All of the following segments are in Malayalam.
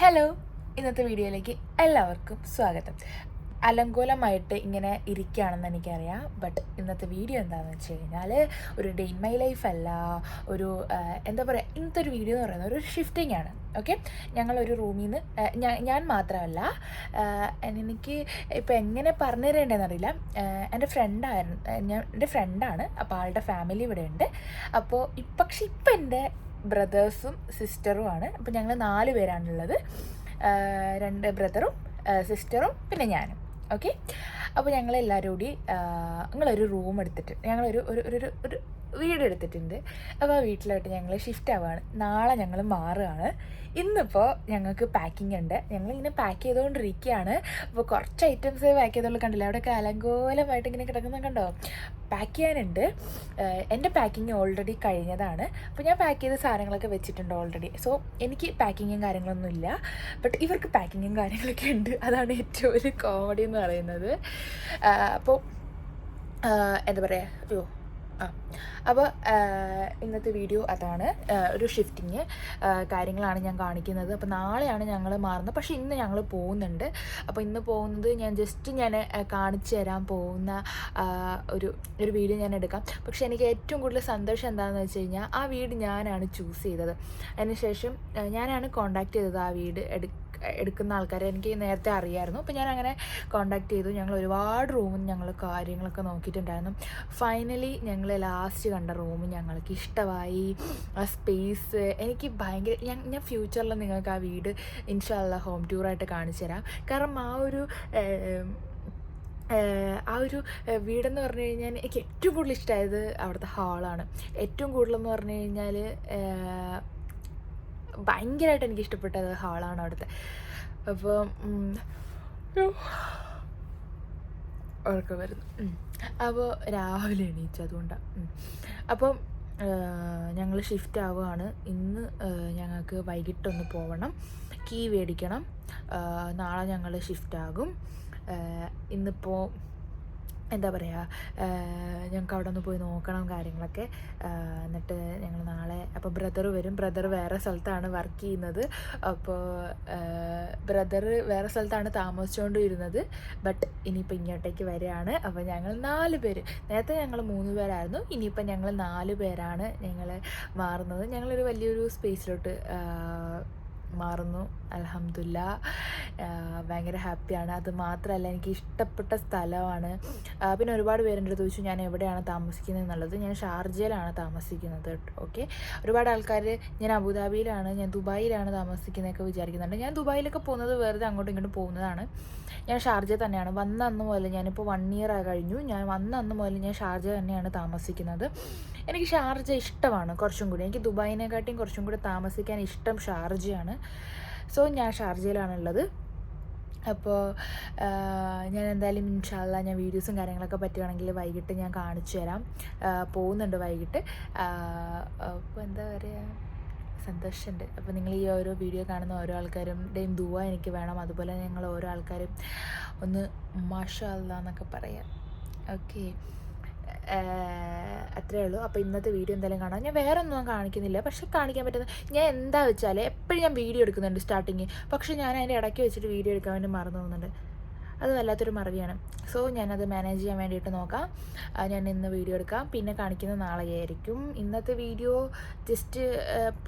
ഹലോ ഇന്നത്തെ വീഡിയോയിലേക്ക് എല്ലാവർക്കും സ്വാഗതം. അലങ്കോലമായിട്ട് ഇങ്ങനെ ഇരിക്കുകയാണെന്ന് എനിക്കറിയാം. ബട്ട് ഇന്നത്തെ വീഡിയോ എന്താണെന്ന് വെച്ച് കഴിഞ്ഞാൽ ഒരു ഡേ ഇൻ മൈ ലൈഫ് അല്ല. ഒരു എന്താ പറയുക ഇന്നത്തെ ഒരു വീഡിയോ എന്ന് പറയുന്നത് ഒരു ഷിഫ്റ്റിംഗ് ആണ്. ഓക്കെ ഞങ്ങളൊരു റൂമിൽ നിന്ന് ഞാൻ മാത്രമല്ല. എനിക്ക് ഇപ്പോൾ എങ്ങനെ പറഞ്ഞു തരേണ്ടതെന്നറിയില്ല അറിയില്ല എന്റെ ഫ്രണ്ടായിരുന്നു ഞാൻ എന്റെ ഫ്രണ്ടാണ് അപ്പോൾ ആളുടെ ഫാമിലി ഇവിടെ ഉണ്ട് അപ്പോൾ പക്ഷെ ഇപ്പം എന്റെ ബ്രദേഴ്സും സിസ്റ്ററുമാണ്. അപ്പോൾ ഞങ്ങൾ നാല് പേരാണുള്ളത്. രണ്ട് ബ്രദറും സിസ്റ്ററും പിന്നെ ഞാനും. ഓക്കെ? അപ്പോൾ ഞങ്ങളെല്ലാവരും കൂടി ആഹ് ഞങ്ങളൊരു റൂം എടുത്തിട്ട് ഞങ്ങളൊരു ഒരു ഒരു ഒരു- ഒരു വീട് എടുത്തിട്ടുണ്ട് അപ്പോൾ ആ വീട്ടിലോട്ട് ഞങ്ങൾ ഷിഫ്റ്റ് ആവുകയാണ് നാളെ ഞങ്ങൾ മാറുകയാണ്. ഇന്നിപ്പോൾ ഞങ്ങൾക്ക് പാക്കിംഗ് ഉണ്ട്. ഞങ്ങളിങ്ങനെ പാക്ക് ചെയ്തുകൊണ്ടിരിക്കുകയാണ് അപ്പോൾ കുറച്ച് ഐറ്റംസ് പാക്ക് ചെയ്തോളൂ കണ്ടില്ല? അവിടെ അലങ്കോലമായിട്ട് ഇങ്ങനെ കിടക്കുന്ന കണ്ടോ? പാക്ക് ചെയ്യാനുണ്ട്. എന്റെ പാക്കിങ് ഓൾറെഡി കഴിഞ്ഞതാണ്. അപ്പോൾ ഞാൻ പാക്ക് ചെയ്ത സാധനങ്ങളൊക്കെ വെച്ചിട്ടുണ്ട് ഓൾറെഡി സോ എനിക്ക് പാക്കിങ്ങും കാര്യങ്ങളൊന്നും ഇല്ല. ബട്ട് ഇവർക്ക് പാക്കിങ്ങും കാര്യങ്ങളൊക്കെ ഉണ്ട്. അതാണ് ഏറ്റവും ഒരു കോമഡി എന്ന് പറയുന്നത്. അപ്പോൾ എന്താ പറയുക അയ്യോ അപ്പോൾ ഇന്നത്തെ വീഡിയോ അതാണ് ഒരു ഷിഫ്റ്റിങ് കാര്യങ്ങളാണ് ഞാൻ കാണിക്കുന്നത്. അപ്പോൾ നാളെയാണ് ഞങ്ങൾ മാറുന്നത്. പക്ഷേ ഇന്ന് ഞങ്ങൾ പോകുന്നുണ്ട്. അപ്പോൾ ഇന്ന് പോകുന്നത് ഞാൻ ജസ്റ്റ് ഞാൻ കാണിച്ചു തരാൻ പോകുന്ന ഒരു ഒരു വീഡിയോ ഞാൻ എടുക്കാം. പക്ഷേ എനിക്ക് ഏറ്റവും കൂടുതൽ സന്തോഷം എന്താണെന്ന് വെച്ച് കഴിഞ്ഞാൽ ആ വീട് ഞാനാണ് ചൂസ് ചെയ്തത്. അതിനുശേഷം ഞാനാണ് കോണ്ടാക്ട് ചെയ്തത് ആ വീട് എടു എടുക്കുന്ന ആൾക്കാരെ എനിക്ക് നേരത്തെ അറിയായിരുന്നു. അപ്പോൾ ഞാൻ അങ്ങനെ കോണ്ടാക്ട് ചെയ്തു. ഞങ്ങൾ ഒരുപാട് റൂമും ഞങ്ങൾ കാര്യങ്ങളൊക്കെ നോക്കിയിട്ടുണ്ടായിരുന്നു. ഫൈനലി ഞങ്ങൾ ലാസ്റ്റ് കണ്ട റൂം ഞങ്ങൾക്ക് ഇഷ്ടമായി. ആ സ്പേസ് എനിക്ക് ഭയങ്കര ഞാൻ ഞാൻ ഫ്യൂച്ചറിൽ നിങ്ങൾക്ക് ആ വീട് ഇൻഷാല്ല ഹോം ടൂറായിട്ട് കാണിച്ചു തരാം. കാരണം ആ ഒരു ആ ഒരു വീടെന്ന് പറഞ്ഞു കഴിഞ്ഞാൽ എനിക്ക് ഏറ്റവും കൂടുതൽ ഇഷ്ടമായത് അവിടുത്തെ ഹാളാണ് ഏറ്റവും കൂടുതലെന്ന് പറഞ്ഞു കഴിഞ്ഞാൽ ഭയങ്കരമായിട്ട് എനിക്ക് ഇഷ്ടപ്പെട്ടത് ഹാളാണ് അവിടുത്തെ. അപ്പോൾ ഉറക്കം വരുന്നു. അപ്പോൾ രാവിലെ എണീച്ചു അതുകൊണ്ടാണ് അപ്പം ഞങ്ങൾ ഷിഫ്റ്റ് ആവുകയാണ്. ഇന്ന് ഞങ്ങൾക്ക് വൈകിട്ടൊന്ന് പോകണം കീ മേടിക്കണം. നാളെ ഞങ്ങൾ ഷിഫ്റ്റ് ആകും. ഇന്നിപ്പോൾ എന്താ പറയുക ഞങ്ങൾക്ക് അവിടെ ഒന്ന് പോയി നോക്കണം കാര്യങ്ങളൊക്കെ. എന്നിട്ട് ഞങ്ങൾ നാളെ അപ്പോൾ ബ്രദർ വരും. ബ്രദർ വേറെ സ്ഥലത്താണ് വർക്ക് ചെയ്യുന്നത്. അപ്പോൾ ബ്രദർ വേറെ സ്ഥലത്താണ് താമസിച്ചുകൊണ്ടിരുന്നത് ബട്ട് ഇനിയിപ്പോൾ ഇങ്ങോട്ടേക്ക് വരികയാണ്. അപ്പോൾ ഞങ്ങൾ നാല് പേര്. നേരത്തെ ഞങ്ങൾ മൂന്ന് പേരായിരുന്നു. ഇനിയിപ്പോൾ ഞങ്ങൾ നാല് പേരാണ് ഞങ്ങൾ മാറുന്നത്. ഞങ്ങളൊരു വലിയൊരു സ്പേസിലോട്ട് മാറുന്നു. അലഹമില്ല ഭയങ്കര ഹാപ്പിയാണ്. അത് മാത്രമല്ല എനിക്ക് ഇഷ്ടപ്പെട്ട സ്ഥലമാണ്. പിന്നെ ഒരുപാട് പേരെന്റെ അടുത്ത് ചോദിച്ചു ഞാൻ എവിടെയാണ് താമസിക്കുന്നത് എന്നുള്ളത്? ഞാൻ ഷാർജയിലാണ് താമസിക്കുന്നത് ഓക്കെ? ഒരുപാട് ആൾക്കാർ ഞാൻ അബുദാബിയിലാണ് ഞാൻ ദുബായിലാണ് താമസിക്കുന്നതൊക്കെ വിചാരിക്കുന്നുണ്ട്. ഞാൻ ദുബായിലൊക്കെ പോകുന്നത് വെറുതെ അങ്ങോട്ടും ഇങ്ങോട്ടും പോകുന്നതാണ്. ഞാൻ ഷാർജ തന്നെയാണ്. വന്ന അന്ന് മുതൽ ഞാനിപ്പോൾ വൺ ഇയർ കഴിഞ്ഞു. ഞാൻ വന്ന അന്ന് മുതൽ ഞാൻ ഷാർജ തന്നെയാണ് താമസിക്കുന്നത്. എനിക്ക് ഷാർജ ഇഷ്ടമാണ് കുറച്ചും കൂടി. എനിക്ക് ദുബായിനെക്കാട്ടിയും കുറച്ചും കൂടി താമസിക്കാൻ ഇഷ്ടം ഷാർജയാണ്. സോ ഞാൻ ഷാർജയിലാണുള്ളത്. അപ്പോൾ ഞാൻ എന്തായാലും ഇൻഷാല്ല ഞാൻ വീഡിയോസും കാര്യങ്ങളൊക്കെ പറ്റുകയാണെങ്കിൽ വൈകിട്ട് ഞാൻ കാണിച്ചു തരാം. പോകുന്നുണ്ട് വൈകിട്ട്. അപ്പോൾ എന്താ പറയുക സന്തോഷമുണ്ട്. അപ്പോൾ നിങ്ങൾ ഈ ഓരോ വീഡിയോ കാണുന്ന ഓരോ ആൾക്കാരും ഡെയും ദുവ എനിക്ക് വേണം. അതുപോലെ ഞങ്ങൾ ഓരോ ആൾക്കാരും ഒന്ന് മാഷാ അല്ല എന്നൊക്കെ പറയാം. ഓക്കെ. അത്രേ ഉള്ളൂ. അപ്പോൾ ഇന്നത്തെ വീഡിയോ എന്തായാലും കാണാം. ഞാൻ വേറെ ഒന്നും കാണിക്കുന്നില്ല. പക്ഷെ കാണിക്കാൻ പറ്റുന്ന ഞാൻ എന്താ വെച്ചാൽ എപ്പോഴും ഞാൻ വീഡിയോ എടുക്കുന്നുണ്ട് സ്റ്റാർട്ടിങ്. പക്ഷെ ഞാൻ അതിന്റെ ഇടയ്ക്ക് വെച്ചിട്ട് വീഡിയോ എടുക്കാൻ വേണ്ടി മറന്നു പോകുന്നുണ്ട്. അത് വല്ലാത്തൊരു മറവിയാണ്. സോ ഞാനത് മാനേജ് ചെയ്യാൻ വേണ്ടിയിട്ട് നോക്കാം. ഞാൻ ഇന്ന് വീഡിയോ എടുക്കാം. പിന്നെ കാണിക്കുന്നത് നാളെയായിരിക്കും ഇന്നത്തെ വീഡിയോ ജസ്റ്റ്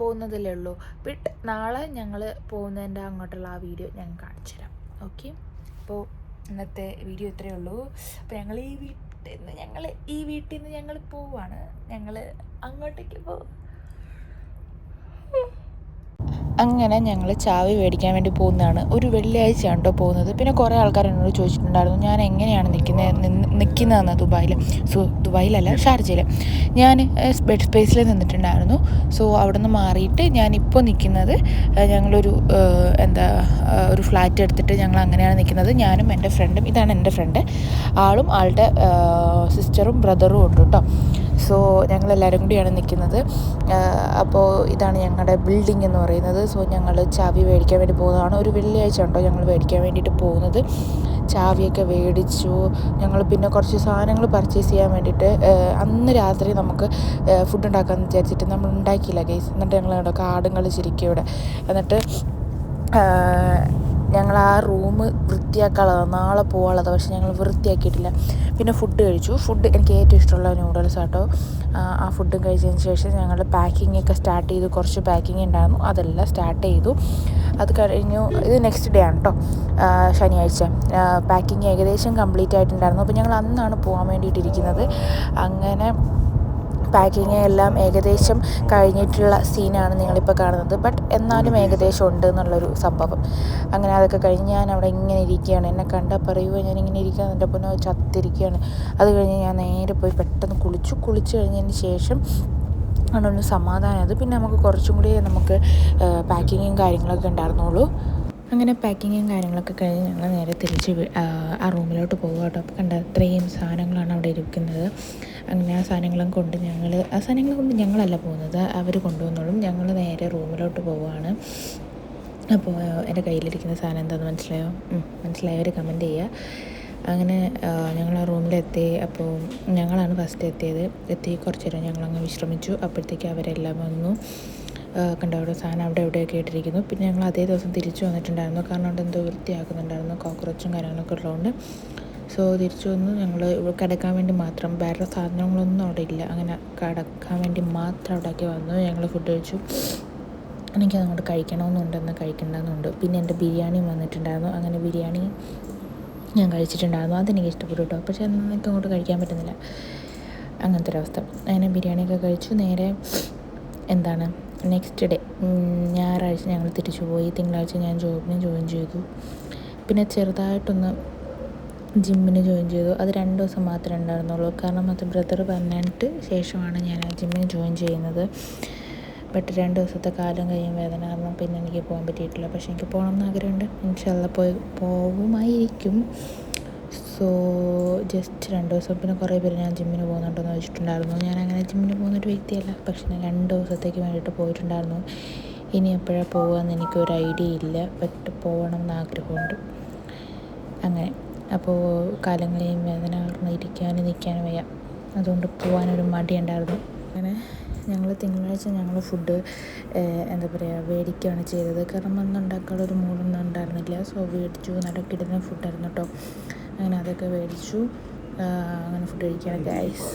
പോകുന്നതല്ലേ ഉള്ളൂ. ബട്ട് നാളെ ഞങ്ങൾ പോകുന്നതിന്റെ അങ്ങോട്ടുള്ള ആ വീഡിയോ ഞാൻ കാണിച്ചു തരാം ഓക്കെ? അപ്പോൾ ഇന്നത്തെ വീഡിയോ ഇത്രയേ ഉള്ളൂ. അപ്പോൾ ഞങ്ങൾ ഈ നിന്ന് ഞങ്ങൾ ഈ വീട്ടിൽ നിന്ന് ഞങ്ങൾ പോവാണ്. ഞങ്ങൾ അങ്ങോട്ടേക്ക് പോകും അങ്ങനെ ഞങ്ങൾ ചാവി മേടിക്കാൻ വേണ്ടി പോകുന്നതാണ്. ഒരു വെള്ളിയാഴ്ചയാണ് കേട്ടോ പോകുന്നത്. പിന്നെ കുറേ ആൾക്കാർ എന്നോട് ചോദിച്ചിട്ടുണ്ടായിരുന്നു ഞാൻ എങ്ങനെയാണ് നിൽക്കുന്നത് നിൽക്കുന്നതെന്ന് ദുബായിൽ സോ ദുബായിലല്ല ഷാർജയിൽ ഞാൻ ബെഡ് സ്പേസിൽ നിന്നിട്ടുണ്ടായിരുന്നു. സോ അവിടെ നിന്ന് മാറിയിട്ട് ഞാനിപ്പോൾ നിൽക്കുന്നത് ഞങ്ങളൊരു എന്താ ഒരു ഫ്ലാറ്റ് എടുത്തിട്ട് ഞങ്ങൾ അങ്ങനെയാണ് നിൽക്കുന്നത് ഞാനും എന്റെ ഫ്രണ്ടും ഇതാണ് എന്റെ ഫ്രണ്ട്. ആളും ആളുടെ സിസ്റ്ററും ബ്രദറും ഉണ്ട് കേട്ടോ സോ ഞങ്ങളെല്ലാവരും കൂടിയാണ് നിൽക്കുന്നത്. അപ്പോൾ ഇതാണ് ഞങ്ങളുടെ ബിൽഡിംഗ് എന്ന് പറയുന്നത്. സോ ഞങ്ങൾ ചാവി മേടിക്കാൻ വേണ്ടി പോകുന്നതാണ്. ഒരു വെള്ളിയാഴ്ച ഉണ്ടോ ഞങ്ങൾ മേടിക്കാൻ വേണ്ടിയിട്ട് പോകുന്നത്. ചാവിയൊക്കെ മേടിച്ചു. ഞങ്ങൾ പിന്നെ കുറച്ച് സാധനങ്ങൾ പർച്ചേസ് ചെയ്യാൻ വേണ്ടിയിട്ട് അന്ന് രാത്രി നമുക്ക് ഫുഡ് ഉണ്ടാക്കാമെന്ന് വിചാരിച്ചിട്ട് നമ്മൾ ഉണ്ടാക്കിയില്ല ഗൈസ് എന്നിട്ട് ഞങ്ങൾ കാടുങ്ങൾ കാടും കളിച്ചിരിക്കും ഇവിടെ. എന്നിട്ട് ഞങ്ങൾ ആ റൂം വൃത്തിയാക്കാനുള്ളതാണ് നാളെ പോകാനുള്ളത് പക്ഷേ ഞങ്ങൾ വൃത്തിയാക്കിയിട്ടില്ല. പിന്നെ ഫുഡ് കഴിച്ചു. ഫുഡ് എനിക്ക് ഏറ്റവും ഇഷ്ടമുള്ള നൂഡിൽസ് ആട്ടോ. ആ ഫുഡും കഴിച്ചതിന് ശേഷം ഞങ്ങൾ പാക്കിംഗ് ഒക്കെ സ്റ്റാർട്ട് ചെയ്തു. കുറച്ച് പാക്കിംഗ് ഉണ്ടായിരുന്നു. അതെല്ലാം സ്റ്റാർട്ട് ചെയ്തു. അത് കഴിഞ്ഞു. ഇത് നെക്സ്റ്റ് ഡേ ആണ് കേട്ടോ ശനിയാഴ്ച. പാക്കിംഗ് ഏകദേശം കംപ്ലീറ്റ് ആയിട്ടുണ്ടായിരുന്നു. അപ്പോൾ ഞങ്ങൾ അന്നാണ് പോകാൻ വേണ്ടിയിട്ടിരിക്കുന്നത്. അങ്ങനെ പാക്കിങ് എല്ലാം ഏകദേശം കഴിഞ്ഞിട്ടുള്ള സീനാണ് നിങ്ങളിപ്പോൾ കാണുന്നത്. ബട്ട് എന്നാലും ഏകദേശം ഉണ്ട് എന്നുള്ളൊരു സംഭവം. അങ്ങനെ അതൊക്കെ കഴിഞ്ഞ് ഞാൻ അവിടെ ഇങ്ങനെ ഇരിക്കുകയാണ്. എന്നെ കണ്ടാൽ പറയുമോ ഞാൻ ഇങ്ങനെ ഇരിക്കുകയാണ്. എന്റെ പൊന്നോ ചത്തിരിക്കുകയാണ്. അത് കഴിഞ്ഞ് ഞാൻ നേരെ പോയി പെട്ടെന്ന് കുളിച്ചു. കുളിച്ച് കഴിഞ്ഞതിന് ശേഷം ആണ് സമാധാനം. സമാധാനമായത് പിന്നെ നമുക്ക് കുറച്ചും കൂടി നമുക്ക് പാക്കിങ്ങും കാര്യങ്ങളൊക്കെ ഉണ്ടായിരുന്നുള്ളൂ. അങ്ങനെ പാക്കിങ്ങും കാര്യങ്ങളൊക്കെ കഴിഞ്ഞ് ഞങ്ങൾ നേരെ തിരിച്ച് ആ റൂമിലോട്ട് പോകുക കേട്ടോ. അപ്പോൾ കണ്ട അത്രയും സാധനങ്ങളാണ് അവിടെ ഇരിക്കുന്നത്. അങ്ങനെ ആ സാധനങ്ങളും കൊണ്ട് ഞങ്ങൾ ആ സാധനങ്ങൾ കൊണ്ട് ഞങ്ങളല്ല പോകുന്നത്. അവർ കൊണ്ടുവന്നോളും. ഞങ്ങൾ നേരെ റൂമിലോട്ട് പോവുകയാണ് അപ്പോൾ എന്റെ കയ്യിലിരിക്കുന്ന സാധനം എന്താണെന്ന് മനസ്സിലായോ? മനസ്സിലായവർ കമന്റ് ചെയ്യുക അങ്ങനെ ഞങ്ങൾ ആ റൂമിലെത്തി. അപ്പോൾ ഞങ്ങളാണ് ഫസ്റ്റ് എത്തിയത്. എത്തി കുറച്ച് നേരം ഞങ്ങളങ്ങ് വിശ്രമിച്ചു. അപ്പോഴത്തേക്ക് അവരെല്ലാം വന്നു. കണ്ടോ അവിടെ സാധനം അവിടെ എവിടെയൊക്കെ ഇട്ടിരിക്കുന്നു. പിന്നെ ഞങ്ങൾ അതേ ദിവസം തിരിച്ചു വന്നിട്ടുണ്ടായിരുന്നു. കാരണം അവിടെ എന്തോ വൃത്തിയാക്കുന്നുണ്ടായിരുന്നു കോക്രോച്ചും കാര്യങ്ങളൊക്കെ ഉള്ളതുകൊണ്ട്. സോ തിരിച്ചു വന്ന്. ഞങ്ങൾ കിടക്കാൻ വേണ്ടി മാത്രം വേറെ സാധനങ്ങളൊന്നും അവിടെ ഇല്ല. അങ്ങനെ കിടക്കാൻ വേണ്ടി മാത്രം അവിടേക്ക് വന്നു. ഞങ്ങൾ ഫുഡ് കഴിച്ചു. എനിക്ക് അങ്ങോട്ട് കഴിക്കണമെന്നുണ്ടെന്ന് കഴിക്കണ്ടെന്നുണ്ട്. പിന്നെ എന്റെ ബിരിയാണി വന്നിട്ടുണ്ടായിരുന്നു. അങ്ങനെ ബിരിയാണി ഞാൻ കഴിച്ചിട്ടുണ്ടായിരുന്നു. അതെനിക്ക് ഇഷ്ടപ്പെട്ടു കേട്ടോ പക്ഷേ എനിക്ക് അങ്ങോട്ട് കഴിക്കാൻ പറ്റുന്നില്ല. അങ്ങനത്തെ ഒരവസ്ഥ അങ്ങനെ ബിരിയാണിയൊക്കെ കഴിച്ചു. നേരെ എന്താണ് നെക്സ്റ്റ് ഡേ ഞായറാഴ്ച ഞങ്ങൾ തിരിച്ചു പോയി. തിങ്കളാഴ്ച ഞാൻ ജോബിന് ജോയിൻ ചെയ്തു. പിന്നെ ചെറുതായിട്ടൊന്ന് ജിമ്മിന് ജോയിൻ ചെയ്തു. അത് രണ്ട് ദിവസം മാത്രമേ ഉണ്ടായിരുന്നുള്ളൂ. കാരണം അത് ബ്രദർ പറഞ്ഞിട്ട് ശേഷമാണ് ഞാൻ ആ ജിമ്മിന് ജോയിൻ ചെയ്യുന്നത്. ബട്ട് രണ്ട് ദിവസത്തെ കാലം കഴിയും വേദന കാരണം പിന്നെ എനിക്ക് പോകാൻ പറ്റിയിട്ടില്ല. പക്ഷെ എനിക്ക് പോകണം എന്ന് ആഗ്രഹമുണ്ട്. ഇൻഷല്ല പോയി പോകുമായിരിക്കും സോ ജസ്റ്റ് രണ്ട് ദിവസം. പിന്നെ കുറേ പേര് ഞാൻ ജിമ്മിന് പോകുന്നുണ്ടെന്ന് വെച്ചിട്ടുണ്ടായിരുന്നു ഞാൻ അങ്ങനെ ജിമ്മിന് പോകുന്നൊരു വ്യക്തിയല്ല. പക്ഷെ ഞാൻ രണ്ട് ദിവസത്തേക്ക് വേണ്ടിയിട്ട് പോയിട്ടുണ്ടായിരുന്നു. ഇനി എപ്പോഴാണ് പോകുക എന്ന് എനിക്കൊരു ഐഡിയ ഇല്ല. ബട്ട് പോകണം എന്ന് ആഗ്രഹമുണ്ട്. അങ്ങനെ. അപ്പോൾ കാലങ്ങളെയും വേദന കാരണം ഇരിക്കാനും നിൽക്കാനും വയ്യ. അതുകൊണ്ട് പോകാനൊരു മടിയുണ്ടായിരുന്നു. അങ്ങനെ ഞങ്ങൾ തിങ്കളാഴ്ച ഞങ്ങൾ ഫുഡ് എന്താ പറയുക മേടിക്കുകയാണ് ചെയ്തത്. കാരണം അന്ന് ഉണ്ടാക്കാനുള്ള ഒരു മൂടൊന്നും ഉണ്ടായിരുന്നില്ല. സോ മേടിച്ചു നല്ല ഫുഡായിരുന്നു കേട്ടോ അങ്ങനെ അതൊക്കെ മേടിച്ചു അങ്ങനെ ഫുഡ് കഴിക്കുകയാണ് ഗൈസ്